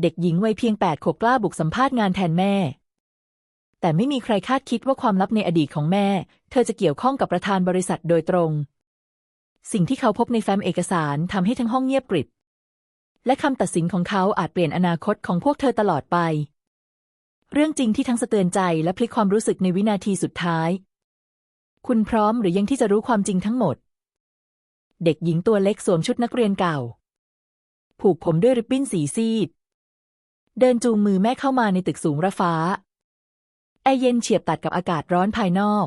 เด็กหญิงวัยเพียงแปดขวบกล้าบุกสัมภาษณ์งานแทนแม่ แต่ไม่มีใครคาดคิดว่าความลับในอดีตของแม่ เธอจะเกี่ยวข้องกับประธานบริษัทโดยตรง สิ่งที่เขาพบในแฟ้มเอกสารทำให้ทั้งห้องเงียบกริบ และคำตัดสินของเขาอาจเปลี่ยนอนาคตของพวกเธอตลอดไป เรื่องจริงที่ทั้งสะเตือนใจและพลิกความรู้สึกในวินาทีสุดท้าย คุณพร้อมหรือยังที่จะรู้ความจริงทั้งหมด เด็กหญิงตัวเล็กสวมชุดนักเรียนเก่า ผูกผมด้วยริบบิ้นสีซีด เดินจูงมือแม่เข้ามาในตึกสูงระฟ้า แอร์เย็นเฉียบตัดกับอากาศร้อนภายนอก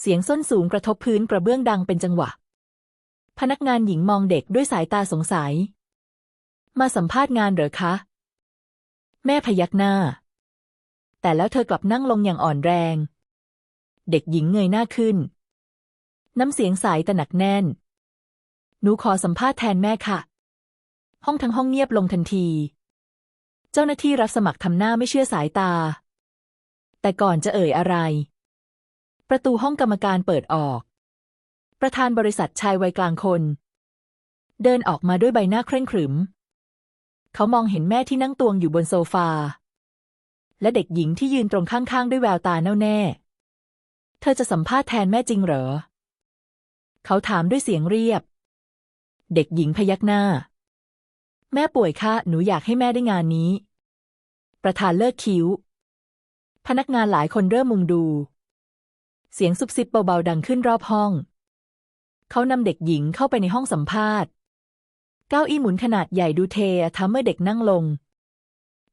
เสียงส้นสูงกระทบพื้นกระเบื้องดังเป็นจังหวะ พนักงานหญิงมองเด็กด้วยสายตาสงสัย มาสัมภาษณ์งานเหรอคะ แม่พยักหน้า แต่แล้วเธอกลับนั่งลงอย่างอ่อนแรง เด็กหญิงเงยหน้าขึ้น น้ำเสียงใสแต่หนักแน่น หนูขอสัมภาษณ์แทนแม่ค่ะ ห้องทั้งห้องเงียบลงทันที เจ้าหน้าที่รับสมัครทำหน้าไม่เชื่อสายตา แต่ก่อนจะเอ่ยอะไร ประตูห้องกรรมการเปิดออก ประธานบริษัทชายวัยกลางคน เดินออกมาด้วยใบหน้าเคร่งขรึม เขามองเห็นแม่ที่นั่งตวงอยู่บนโซฟา และเด็กหญิงที่ยืนตรงข้างๆ ด้วยแววตาแน่วแน่ เธอจะสัมภาษณ์แทนแม่จริงเหรอ เขาถามด้วยเสียงเรียบ เด็กหญิงพยักหน้า แม่ป่วยค่ะ หนูอยากให้แม่ได้งานนี้ ประธานเลิกคิ้ว พนักงานหลายคนเริ่มมุงดู เสียงซุบซิบเบาๆดังขึ้นรอบห้อง เขานำเด็กหญิงเข้าไปในห้องสัมภาษณ์ เก้าอี้หมุนขนาดใหญ่ดูเททำเมื่อเด็กนั่งลง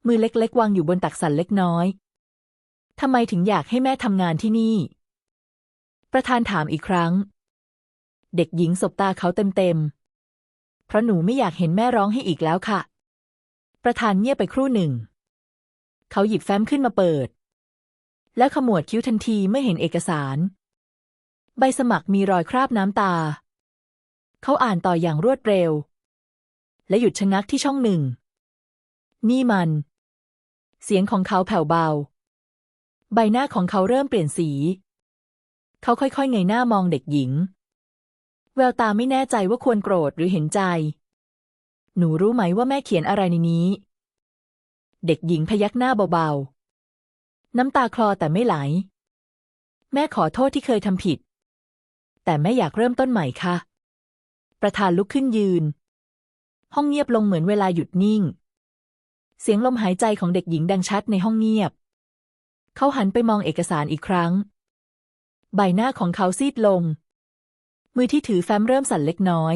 มือเล็กๆ วางอยู่บนตักสันเล็กน้อยทำไมถึงอยากให้แม่ทำงานที่นี่ ประธานถามอีกครั้ง เด็กหญิงสบตาเขาเต็มๆ เพราะหนูไม่อยากเห็นแม่ร้องให้อีกแล้วค่ะ ประธานเงียบไปครู่หนึ่ง เขาหยิบแฟ้มขึ้นมาเปิด แล้วขมวดคิ้วทันทีเมื่อเห็นเอกสาร ใบสมัครมีรอยคราบน้ำตา เขาอ่านต่ออย่างรวดเร็ว และหยุดชะงักที่ช่องหนึ่ง นี่มัน เสียงของเขาแผ่วเบา ใบหน้าของเขาเริ่มเปลี่ยนสี เขาค่อยๆเงยหน้ามองเด็กหญิง แววตาไม่แน่ใจว่าควรโกรธหรือเห็นใจ หนูรู้ไหมว่าแม่เขียนอะไรในนี้ เด็กหญิงพยักหน้าเบาๆ น้ำตาคลอแต่ไม่ไหล แม่ขอโทษที่เคยทำผิด แต่แม่อยากเริ่มต้นใหม่ค่ะ ประธานลุกขึ้นยืน ห้องเงียบลงเหมือนเวลาหยุดนิ่ง เสียงลมหายใจของเด็กหญิงดังชัดในห้องเงียบ เขาหันไปมองเอกสารอีกครั้ง ใบหน้าของเขาซีดลง มือที่ถือแฟ้มเริ่มสั่นเล็กน้อย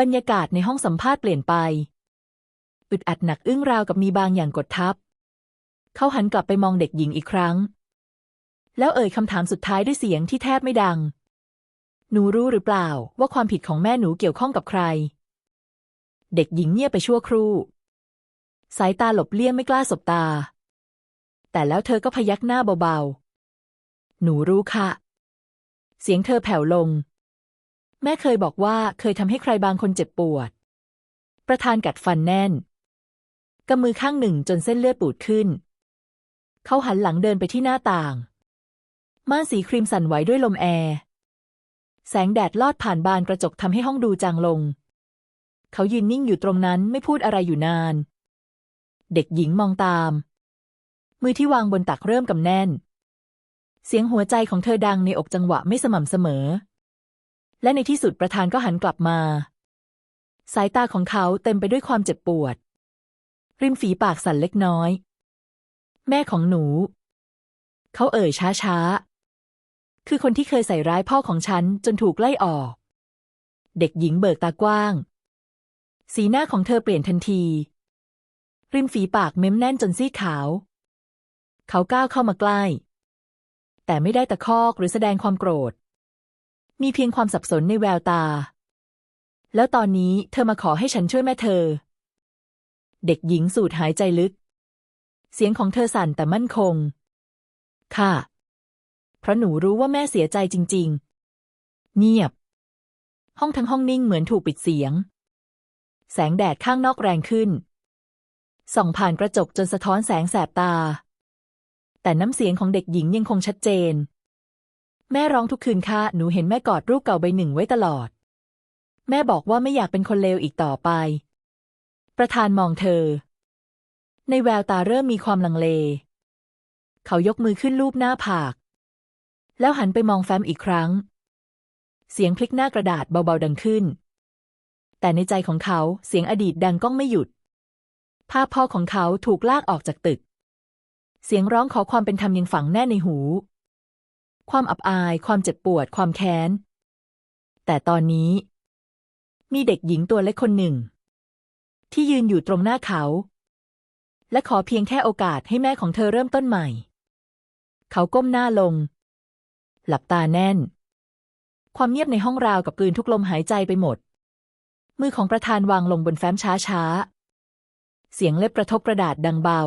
บรรยากาศในห้องสัมภาษณ์เปลี่ยนไป อึดอัดหนักอึ้งราวกับมีบางอย่างกดทับ เขาหันกลับไปมองเด็กหญิงอีกครั้ง แล้วเอ่ยคำถามสุดท้ายด้วยเสียงที่แทบไม่ดัง หนูรู้หรือเปล่าว่าความผิดของแม่หนูเกี่ยวข้องกับใคร เด็กหญิงเงียบไปชั่วครู่ สายตาหลบเลี่ยงไม่กล้าสบตา แต่แล้วเธอก็พยักหน้าเบาๆ หนูรู้ค่ะ เสียงเธอแผ่วลง แม่เคยบอกว่าเคยทำให้ใครบางคนเจ็บปวด ประธานกัดฟันแน่นกำมือข้างหนึ่งจนเส้นเลือดปูดขึ้น เขาหันหลังเดินไปที่หน้าต่าง ม่านสีครีมสั่นไหวด้วยลมแอร์ แสงแดดลอดผ่านบานกระจกทำให้ห้องดูจางลง เขายืนนิ่งอยู่ตรงนั้นไม่พูดอะไรอยู่นาน เด็กหญิงมองตาม มือที่วางบนตักเริ่มกำแน่น เสียงหัวใจของเธอดังในอกจังหวะไม่สม่ำเสมอ และในที่สุดประธานก็หันกลับมา สายตาของเขาเต็มไปด้วยความเจ็บปวด ริมฝีปากสั่นเล็กน้อย แม่ของหนู เขาเอ่ยช้าๆ คือคนที่เคยใส่ร้ายพ่อของฉันจนถูกไล่ออก เด็กหญิงเบิกตากว้าง สีหน้าของเธอเปลี่ยนทันที ริมฝีปากเม้มแน่นจนซีขาว เขาก้าวเข้ามาใกล้ แต่ไม่ได้ตะคอกหรือแสดงความโกรธ มีเพียงความสับสนในแววตา แล้วตอนนี้เธอมาขอให้ฉันช่วยแม่เธอ เด็กหญิงสูดหายใจลึก เสียงของเธอสั่นแต่มั่นคง ค่ะ เพราะหนูรู้ว่าแม่เสียใจจริง ๆ เงียบ ห้องทั้งห้องนิ่งเหมือนถูกปิดเสียง แสงแดดข้างนอกแรงขึ้นส่องผ่านกระจกจนสะท้อนแสงแสบตา แต่น้ำเสียงของเด็กหญิงยังคงชัดเจน แม่ร้องทุกคืนค่ะ หนูเห็นแม่กอดรูปเก่าใบหนึ่งไว้ตลอด แม่บอกว่าไม่อยากเป็นคนเลวอีกต่อไป ประธานมองเธอ ในแววตาเริ่มมีความลังเล เขายกมือขึ้นลูบหน้าผาก แล้วหันไปมองแฟ้มอีกครั้ง เสียงพลิกหน้ากระดาษเบาๆดังขึ้น แต่ในใจของเขาเสียงอดีตดังก้องไม่หยุดภาพพ่อของเขาถูกลากออกจากตึก เสียงร้องขอความเป็นธรรมยังฝังแน่ในหู ความอับอาย ความเจ็บปวด ความแค้น แต่ตอนนี้ มีเด็กหญิงตัวเล็กคนหนึ่ง ที่ยืนอยู่ตรงหน้าเขา และขอเพียงแค่โอกาสให้แม่ของเธอเริ่มต้นใหม่ เขาก้มหน้าลง หลับตาแน่น ความเงียบในห้องราวกับกลืนทุกลมหายใจไปหมด มือของประธานวางลงบนแฟ้มช้าๆเสียงเล็บกระทบกระดาษดังเบา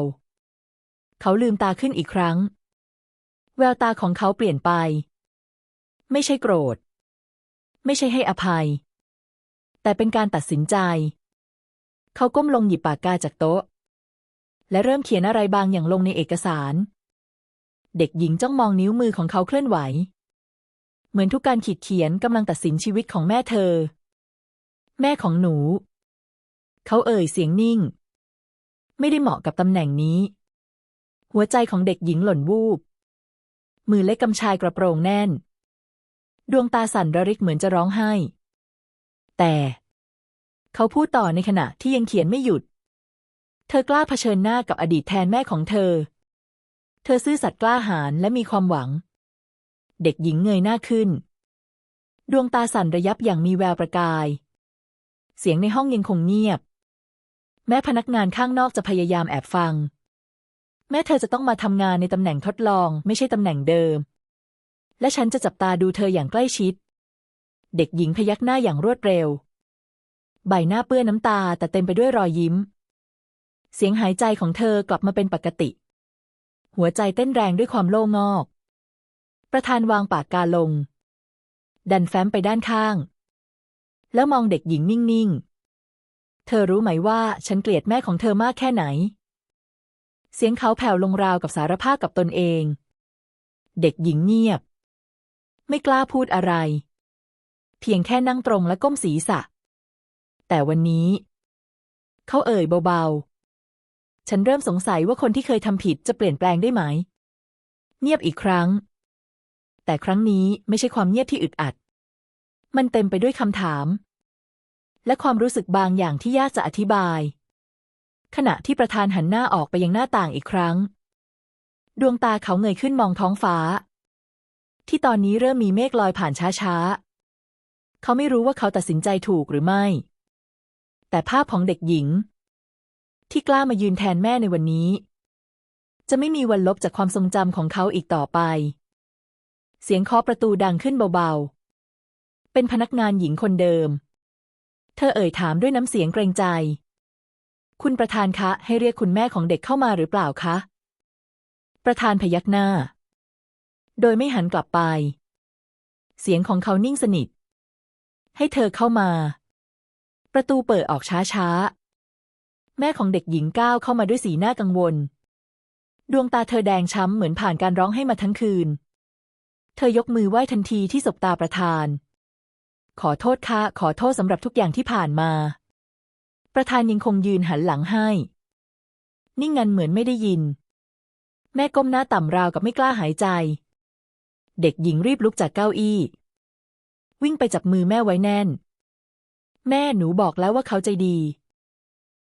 เขาลืมตาขึ้นอีกครั้ง แววตาของเขาเปลี่ยนไป ไม่ใช่โกรธ ไม่ใช่ให้อภัย แต่เป็นการตัดสินใจ เขาก้มลงหยิบปากกาจากโต๊ะ และเริ่มเขียนอะไรบางอย่างลงในเอกสาร เด็กหญิงจ้องมองนิ้วมือของเขาเคลื่อนไหว เหมือนทุกการขีดเขียนกำลังตัดสินชีวิตของแม่เธอ แม่ของหนู เขาเอ่ยเสียงนิ่ง ไม่ได้เหมาะกับตำแหน่งนี้ หัวใจของเด็กหญิงหล่นวูบ มือเล็กกำชายกระโปรงแน่น ดวงตาสั่นระริกเหมือนจะร้องไห้ แต่ เขาพูดต่อในขณะที่ยังเขียนไม่หยุด เธอกล้าเผชิญหน้ากับอดีตแทนแม่ของเธอ เธอซื่อสัตย์กล้าหาญและมีความหวัง เด็กหญิงเงยหน้าขึ้น ดวงตาสั่นระยับอย่างมีแววประกาย เสียงในห้องยังคงเงียบ แม้พนักงานข้างนอกจะพยายามแอบฟัง แม่เธอจะต้องมาทำงานในตำแหน่งทดลองไม่ใช่ตำแหน่งเดิม และฉันจะจับตาดูเธออย่างใกล้ชิด เด็กหญิงพยักหน้าอย่างรวดเร็ว ใบหน้าเปื้อนน้ำตาแต่เต็มไปด้วยรอยยิ้ม เสียงหายใจของเธอกลับมาเป็นปกติ หัวใจเต้นแรงด้วยความโล่งอก ประธานวางปากกาลง ดันแฟ้มไปด้านข้าง แล้วมองเด็กหญิงนิ่งๆ เธอรู้ไหมว่าฉันเกลียดแม่ของเธอมากแค่ไหน เสียงเขาแผ่วลงราวกับสารภาพกับตนเอง เด็กหญิงเงียบ ไม่กล้าพูดอะไร เพียงแค่นั่งตรงและก้มศีรษะ แต่วันนี้ เขาเอ่ยเบาๆ ฉันเริ่มสงสัยว่าคนที่เคยทำผิดจะเปลี่ยนแปลงได้ไหม เงียบอีกครั้ง แต่ครั้งนี้ไม่ใช่ความเงียบที่อึดอัด มันเต็มไปด้วยคำถาม และความรู้สึกบางอย่างที่ยากจะอธิบาย ขณะที่ประธานหันหน้าออกไปยังหน้าต่างอีกครั้ง ดวงตาเขาเงยขึ้นมองท้องฟ้า ที่ตอนนี้เริ่มมีเมฆลอยผ่านช้าๆ เขาไม่รู้ว่าเขาตัดสินใจถูกหรือไม่ แต่ภาพของเด็กหญิง ที่กล้ามายืนแทนแม่ในวันนี้ จะไม่มีวันลบจากความทรงจำของเขาอีกต่อไป เสียงเคาะประตูดังขึ้นเบาๆ เป็นพนักงานหญิงคนเดิม เธอเอ่ยถามด้วยน้ำเสียงเกรงใจ คุณประธานคะ ให้เรียกคุณแม่ของเด็กเข้ามาหรือเปล่าคะ ประธานพยักหน้า โดยไม่หันกลับไป เสียงของเขานิ่งสนิท ให้เธอเข้ามา ประตูเปิดออกช้าๆ แม่ของเด็กหญิงก้าวเข้ามาด้วยสีหน้ากังวล ดวงตาเธอแดงช้ำเหมือนผ่านการร้องให้มาทั้งคืน เธอยกมือไหว้ทันทีที่สบตาประธาน ขอโทษค่ะ ขอโทษสำหรับทุกอย่างที่ผ่านมา ประธานยังคงยืนหันหลังให้ นิ่งงันเหมือนไม่ได้ยิน แม่ก้มหน้าต่ำราวกับไม่กล้าหายใจ เด็กหญิงรีบลุกจากเก้าอี้ วิ่งไปจับมือแม่ไว้แน่น แม่หนูบอกแล้วว่าเขาใจดี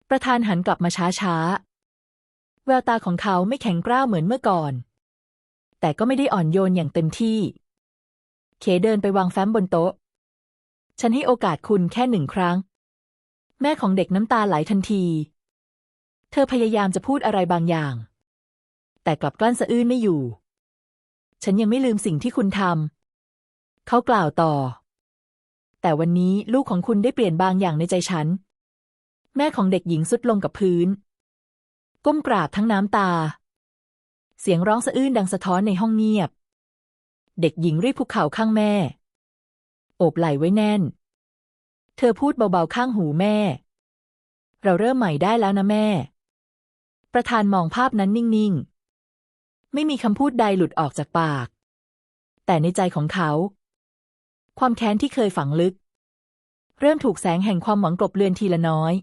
ประธานหันกลับมาช้าๆแววตาของเขาไม่แข็งกร้าวเหมือนเมื่อก่อน แต่ก็ไม่ได้อ่อนโยนอย่างเต็มที่เขเดินไปวางแฟ้มบนโต๊ะ ฉันให้โอกาสคุณแค่หนึ่งครั้ง แม่ของเด็กน้ำตาไหลทันที เธอพยายามจะพูดอะไรบางอย่าง แต่กลับกลั้นสะอื้นไม่อยู่ ฉันยังไม่ลืมสิ่งที่คุณทำเขากล่าวต่อ แต่วันนี้ลูกของคุณได้เปลี่ยนบางอย่างในใจฉัน แม่ของเด็กหญิงสุดลงกับพื้น ก้มกราบทั้งน้ำตา เสียงร้องสะอื้นดังสะท้อนในห้องเงียบ เด็กหญิงรีบคุกเข่าข้างแม่ โอบไหล่ไว้แน่น เธอพูดเบาๆข้างหูแม่ เราเริ่มใหม่ได้แล้วนะแม่ ประธานมองภาพนั้นนิ่งๆ ไม่มีคำพูดใดหลุดออกจากปาก แต่ในใจของเขา ความแค้นที่เคยฝังลึก เริ่มถูกแสงแห่งความหวังกลบเลือนทีละน้อย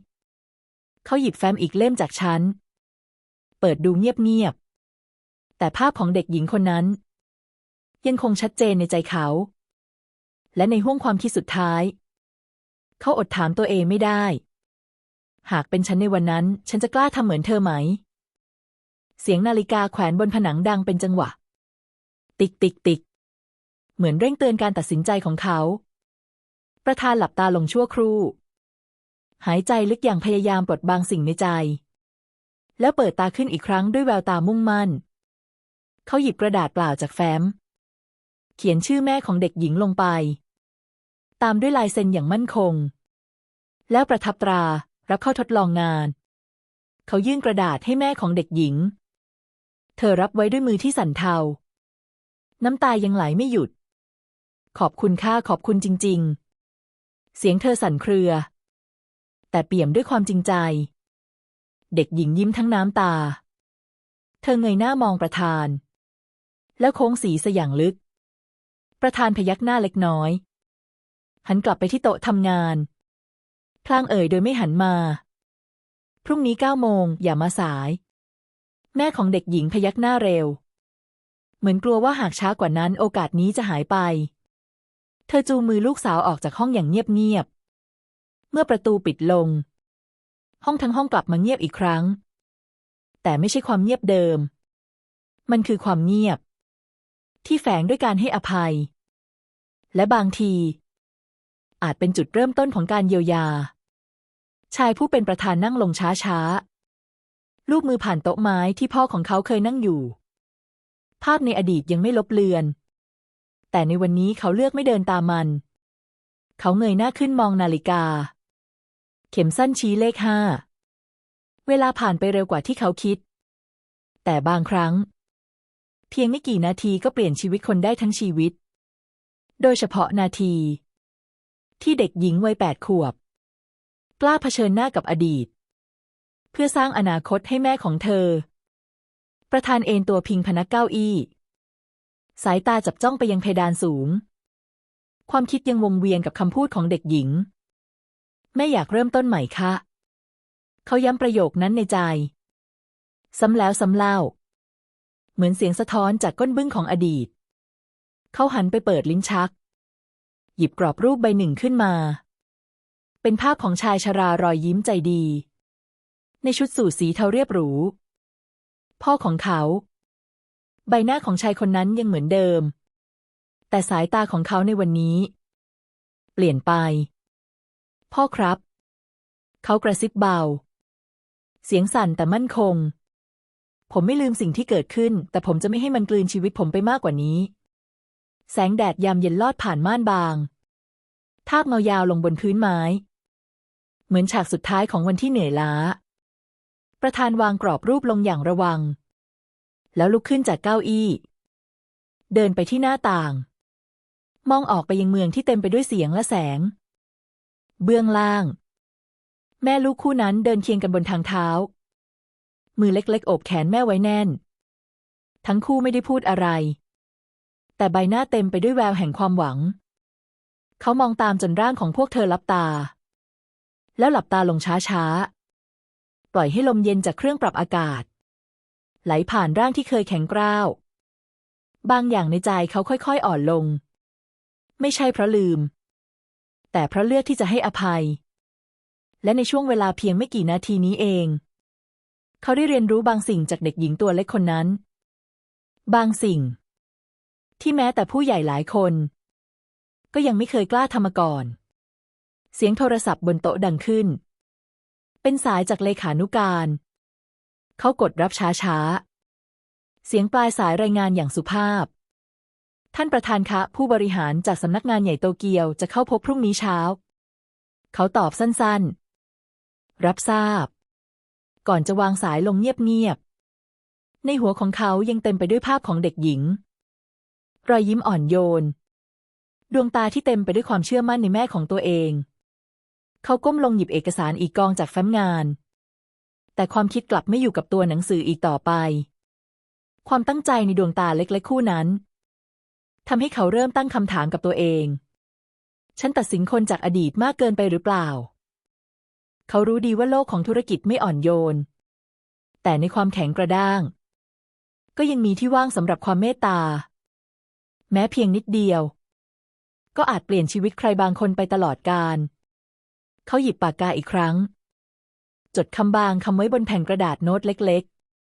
เขาหยิบแฟ้มอีกเล่มจากชั้น เปิดดูเงียบๆ แต่ภาพของเด็กหญิงคนนั้น ยังคงชัดเจนในใจเขา และในห้วงความคิดสุดท้าย เขาอดถามตัวเองไม่ได้ หากเป็นฉันในวันนั้น ฉันจะกล้าทำเหมือนเธอไหม เสียงนาฬิกาแขวนบนผนังดังเป็นจังหวะ ติ๊กติ๊กติ๊กเหมือนเร่งเตือนการตัดสินใจของเขา ประธานหลับตาลงชั่วครู่ หายใจลึกอย่างพยายามปลดบางสิ่งในใจ แล้วเปิดตาขึ้นอีกครั้งด้วยแววตามุ่งมั่น เขาหยิบกระดาษเปล่าจากแฟ้ม เขียนชื่อแม่ของเด็กหญิงลงไป ตามด้วยลายเซ็นอย่างมั่นคง แล้วประทับตรารับเข้าทดลองงาน เขายื่นกระดาษให้แม่ของเด็กหญิง เธอรับไว้ด้วยมือที่สั่นเทา น้ำตายังไหลไม่หยุด ขอบคุณค่าขอบคุณจริง ๆ เสียงเธอสั่นเครือ แต่เปี่ยมด้วยความจริงใจ เด็กหญิงยิ้มทั้งน้ำตา เธอเงยหน้ามองประธาน แล้วโค้งสีสอย่างลึก ประธานพยักหน้าเล็กน้อย หันกลับไปที่โต๊ะทำงาน พลางเอ่ยโดยไม่หันมา พรุ่งนี้เก้าโมงอย่ามาสาย แม่ของเด็กหญิงพยักหน้าเร็ว เหมือนกลัวว่าหากช้ากว่านั้นโอกาสนี้จะหายไป เธอจูงมือลูกสาวออกจากห้องอย่างเงียบๆ เมื่อประตูปิดลง ห้องทั้งห้องกลับมาเงียบอีกครั้ง แต่ไม่ใช่ความเงียบเดิม มันคือความเงียบ ที่แฝงด้วยการให้อภัย และบางที อาจเป็นจุดเริ่มต้นของการเยียวยา ชายผู้เป็นประธานนั่งลงช้าๆ ลูบมือผ่านโต๊ะไม้ที่พ่อของเขาเคยนั่งอยู่ ภาพในอดีตยังไม่ลบเลือน แต่ในวันนี้เขาเลือกไม่เดินตามมัน เขาเงยหน้าขึ้นมองนาฬิกา เข็มสั้นชี้เลขห้า เวลาผ่านไปเร็วกว่าที่เขาคิด แต่บางครั้ง เพียงไม่กี่นาทีก็เปลี่ยนชีวิตคนได้ทั้งชีวิต โดยเฉพาะนาที ที่เด็กหญิงวัยแปดขวบ กล้าเผชิญหน้ากับอดีต เพื่อสร้างอนาคตให้แม่ของเธอ ประธานเอนตัวพิงพนักเก้าอี้ สายตาจับจ้องไปยังเพดานสูง ความคิดยังวงเวียนกับคำพูดของเด็กหญิงไม่อยากเริ่มต้นใหม่คะเขาย้ำประโยคนั้นในใจ ซ้ำแล้วซ้ำเล่า เหมือนเสียงสะท้อนจากก้นบึ้งของอดีต เขาหันไปเปิดลิ้นชัก หยิบกรอบรูปใบหนึ่งขึ้นมา เป็นภาพของชายชรารอยยิ้มใจดี ในชุดสูทสีเทาเรียบหรู พ่อของเขา ใบหน้าของชายคนนั้นยังเหมือนเดิม แต่สายตาของเขาในวันนี้ เปลี่ยนไป พ่อครับ เขากระซิบเบา เสียงสั่นแต่มั่นคงผมไม่ลืมสิ่งที่เกิดขึ้น แต่ผมจะไม่ให้มันกลืนชีวิตผมไปมากกว่านี้ แสงแดดยามเย็นลอดผ่านม่านบาง ทาบเงายาวลงบนพื้นไม้ เหมือนฉากสุดท้ายของวันที่เหนื่อยล้า ประธานวางกรอบรูปลงอย่างระวัง แล้วลุกขึ้นจากเก้าอี้ เดินไปที่หน้าต่าง มองออกไปยังเมืองที่เต็มไปด้วยเสียงและแสง เบื้องล่าง แม่ลูกคู่นั้นเดินเคียงกันบนทางเท้า มือเล็กๆโอบแขนแม่ไว้แน่น ทั้งคู่ไม่ได้พูดอะไร แต่ใบหน้าเต็มไปด้วยแววแห่งความหวัง เขามองตามจนร่างของพวกเธอลับตา แล้วหลับตาลงช้าๆ ปล่อยให้ลมเย็นจากเครื่องปรับอากาศ ไหลผ่านร่างที่เคยแข็งกร้าว บางอย่างในใจเขาค่อยๆ อ่อนลง ไม่ใช่เพราะลืม แต่เพราะเลือกที่จะให้อภัย และในช่วงเวลาเพียงไม่กี่นาทีนี้เอง เขาได้เรียนรู้บางสิ่งจากเด็กหญิงตัวเล็กคนนั้น บางสิ่ง ที่แม้แต่ผู้ใหญ่หลายคน ก็ยังไม่เคยกล้าทำมาก่อน เสียงโทรศัพท์บนโต๊ะดังขึ้น เป็นสายจากเลขานุการ เขากดรับช้าๆเสียงปลายสายรายงานอย่างสุภาพ ท่านประธานคะ ผู้บริหารจากสำนักงานใหญ่โตเกียวจะเข้าพบพรุ่งนี้เช้า เขาตอบสั้นๆ รับทราบ ก่อนจะวางสายลงเงียบๆในหัวของเขายังเต็มไปด้วยภาพของเด็กหญิง รอยยิ้มอ่อนโยน ดวงตาที่เต็มไปด้วยความเชื่อมั่นในแม่ของตัวเอง เขาก้มลงหยิบเอกสารอีกกองจากแฟ้มงาน แต่ความคิดกลับไม่อยู่กับตัวหนังสืออีกต่อไป ความตั้งใจในดวงตาเล็กๆคู่นั้นทำให้เขาเริ่มตั้งคำถามกับตัวเอง ฉันตัดสินคนจากอดีตมากเกินไปหรือเปล่า เขารู้ดีว่าโลกของธุรกิจไม่อ่อนโยน แต่ในความแข็งกระด้าง ก็ยังมีที่ว่างสำหรับความเมตตา แม้เพียงนิดเดียว ก็อาจเปลี่ยนชีวิตใครบางคนไปตลอดกาลเขาหยิบปากกาอีกครั้ง จดคำบางคำไว้บนแผ่นกระดาษโน้ตเล็ก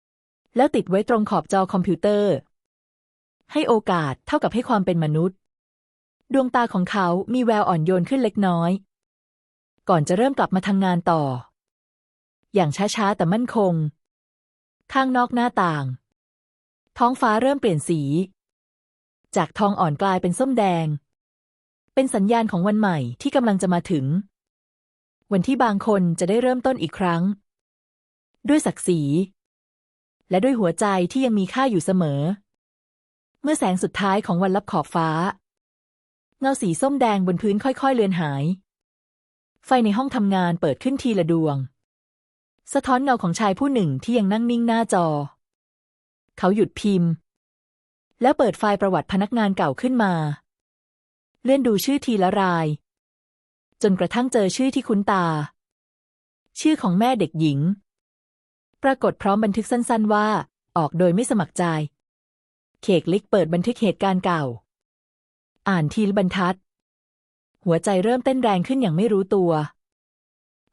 ๆ แล้วติดไว้ตรงขอบจอคอมพิวเตอร์ ให้โอกาสเท่ากับให้ความเป็นมนุษย์ ดวงตาของเขามีแววอ่อนโยนขึ้นเล็กน้อย ก่อนจะเริ่มกลับมาทำงานต่อ อย่างช้าๆแต่มั่นคง ข้างนอกหน้าต่าง ท้องฟ้าเริ่มเปลี่ยนสี จากทองอ่อนกลายเป็นส้มแดง เป็นสัญญาณของวันใหม่ที่กำลังจะมาถึง วันที่บางคนจะได้เริ่มต้นอีกครั้ง ด้วยศักดิ์ศรี และด้วยหัวใจที่ยังมีค่าอยู่เสมอ เมื่อแสงสุดท้ายของวันลับขอบฟ้า เงาสีส้มแดงบนพื้นค่อยๆเลือนหาย ไฟในห้องทำงานเปิดขึ้นทีละดวง สะท้อนเงาของชายผู้หนึ่งที่ยังนั่งนิ่งหน้าจอ เขาหยุดพิมพ์ แล้วเปิดไฟล์ประวัติพนักงานเก่าขึ้นมา เลื่อนดูชื่อทีละราย จนกระทั่งเจอชื่อที่คุ้นตา ชื่อของแม่เด็กหญิง ปรากฏพร้อมบันทึกสั้น ๆ ว่า ออกโดยไม่สมัครใจเคกลิกเปิดบันทึกเหตุการณ์เก่า อ่านทีละบรรทัด หัวใจเริ่มเต้นแรงขึ้นอย่างไม่รู้ตัว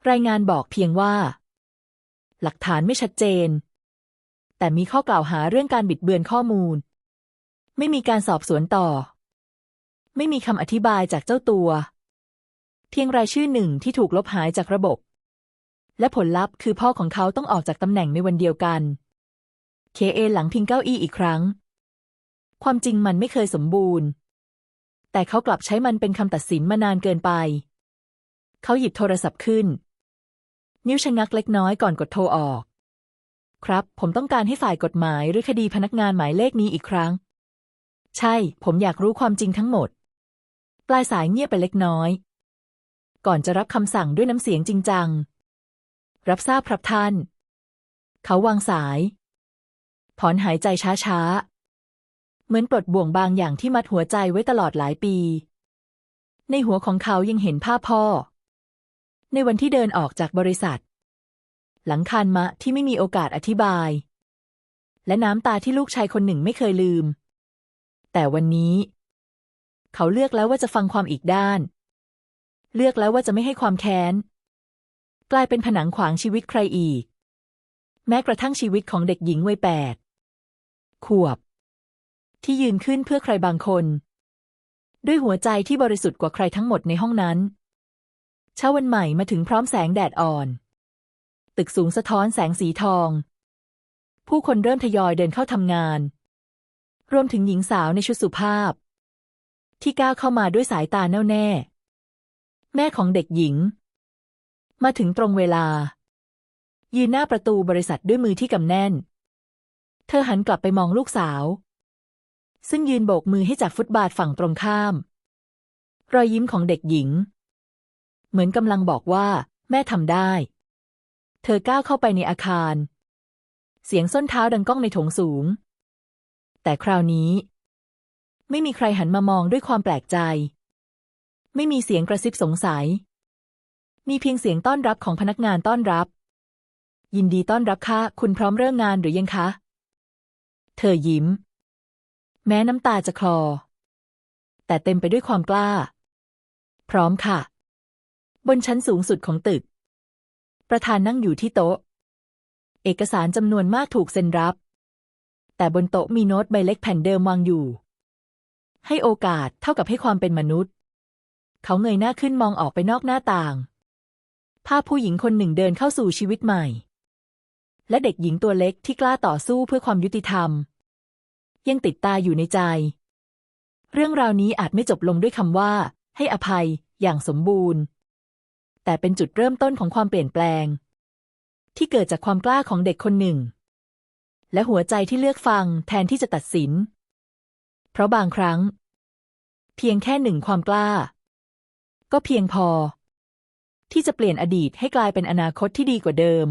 รายงานบอกเพียงว่า หลักฐานไม่ชัดเจน แต่มีข้อกล่าวหาเรื่องการบิดเบือนข้อมูล ไม่มีการสอบสวนต่อ ไม่มีคำอธิบายจากเจ้าตัว เพียงรายชื่อหนึ่งที่ถูกลบหายจากระบบ และผลลัพธ์คือพ่อของเขาต้องออกจากตำแหน่งในวันเดียวกัน เคเอหลังพิงเก้าอี้อีกครั้ง ความจริงมันไม่เคยสมบูรณ์ แต่เขากลับใช้มันเป็นคำตัดสินมานานเกินไป เขาหยิบโทรศัพท์ขึ้น นิ้วชะงักเล็กน้อยก่อนกดโทรออก ครับ ผมต้องการให้ฝ่ายกฎหมายหรือคดีพนักงานหมายเลขนี้อีกครั้ง ใช่ ผมอยากรู้ความจริงทั้งหมด ปลายสายเงียบไปเล็กน้อย ก่อนจะรับคำสั่งด้วยน้ำเสียงจริงจัง รับทราบครับท่าน เขาวางสาย ถอนหายใจช้าๆ เหมือนปลดบ่วงบางอย่างที่มัดหัวใจไว้ตลอดหลายปี ในหัวของเขายังเห็นภาพพ่อ ในวันที่เดินออกจากบริษัท หลังคานมะที่ไม่มีโอกาสอธิบาย และน้ำตาที่ลูกชายคนหนึ่งไม่เคยลืม แต่วันนี้ เขาเลือกแล้วว่าจะฟังความอีกด้าน เลือกแล้วว่าจะไม่ให้ความแค้น กลายเป็นผนังขวางชีวิตใครอีก แม้กระทั่งชีวิตของเด็กหญิงวัยแปดขวบ ที่ยืนขึ้นเพื่อใครบางคน ด้วยหัวใจที่บริสุทธิ์กว่าใครทั้งหมดในห้องนั้น เช้าวันใหม่มาถึงพร้อมแสงแดดอ่อน ตึกสูงสะท้อนแสงสีทอง ผู้คนเริ่มทยอยเดินเข้าทำงาน รวมถึงหญิงสาวในชุดสุภาพ ที่ก้าวเข้ามาด้วยสายตาแน่วแน่ แม่ของเด็กหญิง มาถึงตรงเวลา ยืนหน้าประตูบริษัทด้วยมือที่กำแน่น เธอหันกลับไปมองลูกสาว ซึ่งยืนโบกมือให้จากฟุตบาทฝั่งตรงข้าม รอยยิ้มของเด็กหญิง เหมือนกำลังบอกว่า แม่ทำได้ เธอก้าวเข้าไปในอาคาร เสียงส้นเท้าดังก้องในโถงสูง แต่คราวนี้ ไม่มีใครหันมามองด้วยความแปลกใจ ไม่มีเสียงกระซิบสงสัย มีเพียงเสียงต้อนรับของพนักงานต้อนรับ ยินดีต้อนรับค่ะ คุณพร้อมเริ่มงานหรือยังคะ เธอยิ้ม แม้น้ำตาจะคลอ แต่เต็มไปด้วยความกล้า พร้อมค่ะ บนชั้นสูงสุดของตึก ประธานนั่งอยู่ที่โต๊ะ เอกสารจำนวนมากถูกเซ็นรับ แต่บนโต๊ะมีโน้ตใบเล็กแผ่นเดิมวางอยู่ ให้โอกาสเท่ากับให้ความเป็นมนุษย์ เขาเงยหน้าขึ้นมองออกไปนอกหน้าต่าง ภาพผู้หญิงคนหนึ่งเดินเข้าสู่ชีวิตใหม่ และเด็กหญิงตัวเล็กที่กล้าต่อสู้เพื่อความยุติธรรม ยังติดตาอยู่ในใจ เรื่องราวนี้อาจไม่จบลงด้วยคำว่า ให้อภัย อย่างสมบูรณ์ แต่เป็นจุดเริ่มต้นของความเปลี่ยนแปลง ที่เกิดจากความกล้าของเด็กคนหนึ่ง และหัวใจที่เลือกฟังแทนที่จะตัดสิน เพราะบางครั้ง เพียงแค่หนึ่งความกล้า ก็เพียงพอ ที่จะเปลี่ยนอดีตให้กลายเป็นอนาคตที่ดีกว่าเดิม